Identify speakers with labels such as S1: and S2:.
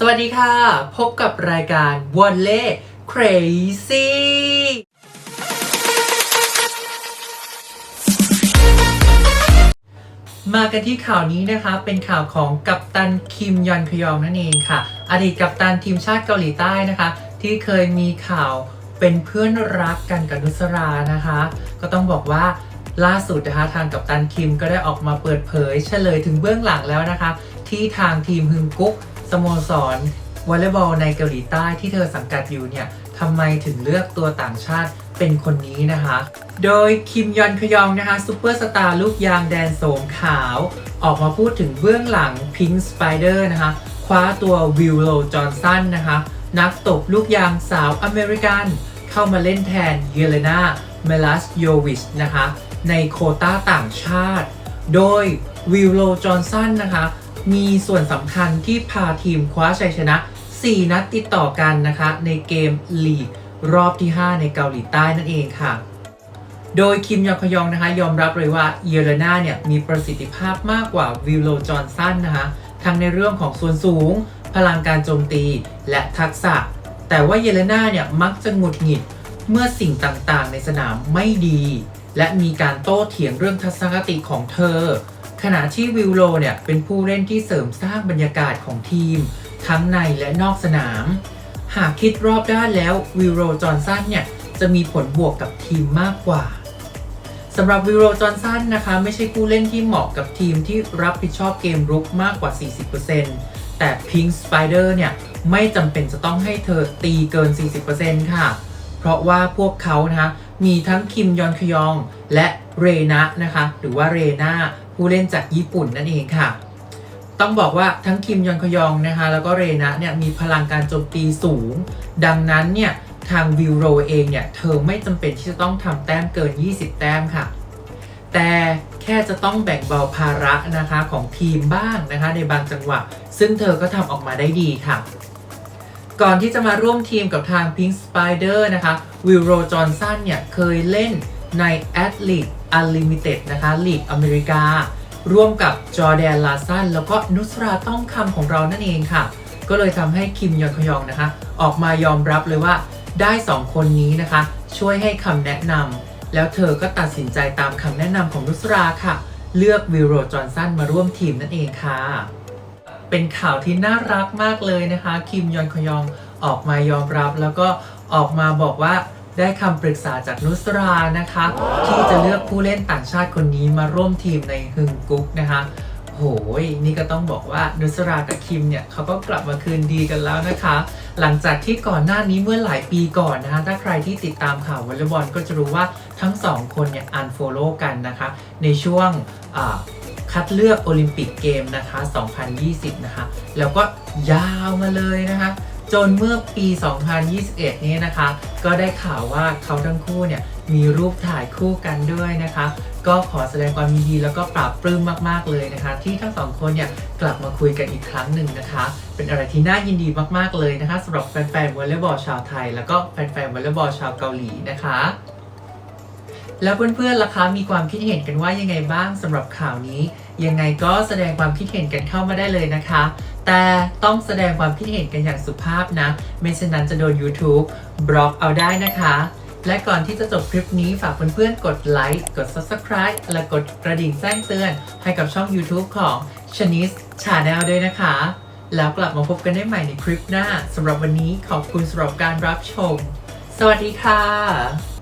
S1: สวัสดีค่ะ พบกับรายการวอลเล่ crazy มากันที่ข่าวนี้นะคะ เป็นข่าวของกัปตันคิมยอนคยองนั่นเองค่ะ อดีตกัปตันทีมชาติเกาหลีใต้นะคะ ที่เคยมีข่าวเป็นเพื่อนรักกันกับนุสรานะคะ ก็ต้องบอกว่าล่าสุดนะคะทางกัปตันคิมก็ได้ออกมาเปิดเผยเฉลยถึงเบื้องหลังแล้วนะคะ ที่ทางทีมฮึงกุ๊ก สโมสรวอลเลย์บอลในเกาหลีใต้ที่เธอสังกัดอยู่เนี่ยทำไมถึงเลือกตัวต่างชาติเป็นคนนี้นะคะ โดยคิมยอนคยองนะคะซูเปอร์สตาร์ลูกยางแดนโสมขาว ออกมาพูดถึงเบื้องหลังพิง k ์สไปเดอร์นะคะ คว้าตัววิลโลจอห์นสันนะคะ นักตบลูกยางสาวอเมริกัน เข้ามาเล่นแทนเยเลนาเมลัสโยวิชนะคะ ในโคต้าต่างชาติ โดยวิลโลจอห์นสันนะคะ มีส่วนสำคัญที่พาทีมคว้าชัยชนะ 4 นัดติดต่อกันนะคะ ในเกมลีกรอบที่ 5 ในเกาหลีใต้นั่นเองค่ะ โดยคิมยองคยองนะคะยอมรับเลยว่าเยเลนาเนี่ยมีประสิทธิภาพมากกว่าวิลโลจอห์นสันนะคะทั้งในเรื่องของส่วนสูง พลังการโจมตีและทักษะ แต่ว่าเยเลนาเนี่ยมักจะหงุดหงิดเมื่อสิ่งต่างๆ ในสนามไม่ดี และมีการโต้เถียงเรื่องทัศนคติของเธอ ขณะที่วิลโลเนี่ยเป็นผู้เล่นที่เสริมสร้างบรรยากาศของทีม ทั้งในและนอกสนาม หากคิดรอบด้านแล้ววิลโรจอห์นสันเนี่ยจะมีผลบวกกับทีมมากกว่าสำหรับวิลโรจอห์นสันนะคะ ไม่ใช่ผู้เล่นที่เหมาะกับทีมที่รับผิดชอบเกมรุกมากกว่า 40%แต่พิง k ์สไปเดอร์เนี่ยไม่จำเป็นจะต้องให้เธอตีเกิน 40%ค่ะ เพราะว่าพวกเขานะคะมีทั้งคิมยอนคยอง และเรนะนะคะ หรือว่าเรนาผู้เล่นจากญี่ปุ่นนั่นเองค่ะ ต้องบอกว่าทั้งคิมยอนคยองนะคะ แล้วก็เรนะเนี่ยมีพลังการโจมตีสูง ดังนั้นเนี่ยทางวิวโรเองเนี่ย เธอไม่จำเป็นที่จะต้องทำแต้มเกิน 20 แต้มค่ะ แต่แค่จะต้องแบ่งเบาภาระนะคะของทีมบ้างนะคะ ในบางจังหวะ ซึ่งเธอก็ทำออกมาได้ดีค่ะก่อนที่จะมาร่วมทีมกับทาง Pink Spider นะคะ วิลโรจอห์นสันเนี่ย เคยเล่น ใน Athlete Unlimited นะคะลีกอเมริการ่วมกับจอร์แดนลาซันแล้วก็นุสราต้องคำของเรานั่นเองค่ะ ก็เลยทำให้คิมยอนคยองนะคะ ออกมายอมรับเลยว่าได้ 2 คนนี้นะคะ ช่วยให้คำแนะนำแล้วเธอก็ตัดสินใจตามคำแนะนำของนุสราค่ะ เลือกวิโรจอห์นสันมาร่วมทีมนั่นเองค่ะ เป็นข่าวที่น่ารักมากเลยนะคะ คิมยอนคยองออกมายอมรับแล้วก็ออกมาบอกว่า ได้คำปรึกษาจากนุสรานะคะ ที่จะเลือกผู้เล่นต่างชาติคนนี้มาร่วมทีมในฮึงกุ๊กนะคะโหยนี่ก็ต้องบอกว่านุสรากับคิมเนี่ยเขาก็กลับมาคืนดีกันแล้วนะคะ หลังจากที่ก่อนหน้านี้เมื่อหลายปีก่อนนะคะถ้าใครที่ติดตามข่าววอลเลย์บอลก็จะรู้ว่าทั้งสองคนเนี่ยอันโฟโล่กันนะคะ ในช่วงคัดเลือกโอลิมปิกเกมนะคะ 2020 นะคะ แล้วก็ยาวมาเลยนะคะ จนเมื่อปี 2021 นี้นะคะ ก็ได้ข่าวว่าเขาทั้งคู่เนี่ยมีรูปถ่ายคู่กันด้วยนะคะ ก็ขอแสดงความยินดีแล้วก็ปราบปลื้มมากๆเลยนะคะ ที่ทั้งสองคนเนี่ยกลับมาคุยกันอีกครั้งหนึ่งนะคะ เป็นอะไรที่น่ายินดีมากๆเลยนะคะสำหรับแฟนๆวอลเลย์บอลชาวไทย แล้วก็แฟนๆวอลเลย์บอลชาวเกาหลีนะคะแล้วเพื่อนๆล่ะคะมีความคิดเห็นกันว่ายังไงบ้างสำหรับข่าวนี้ ยังไงก็แสดงความคิดเห็นกันเข้ามาได้เลยนะคะ แต่ต้องแสดงความคิดเห็นกันอย่างสุภาพนะ ไม่เช่นนั้นจะโดน YouTube บล็อกเอาได้นะคะ และก่อนที่จะจบคลิปนี้ฝากเพื่อนๆ กดไลค์ กด Subscribe และกดกระดิ่งแจ้งเตือน ให้กับช่อง YouTube ของ Shanice Channel ด้วยนะคะ แล้วกลับมาพบกันได้ใหม่ในคลิปหน้าสำหรับวันนี้ขอบคุณสำหรับการรับชม สวัสดีค่ะ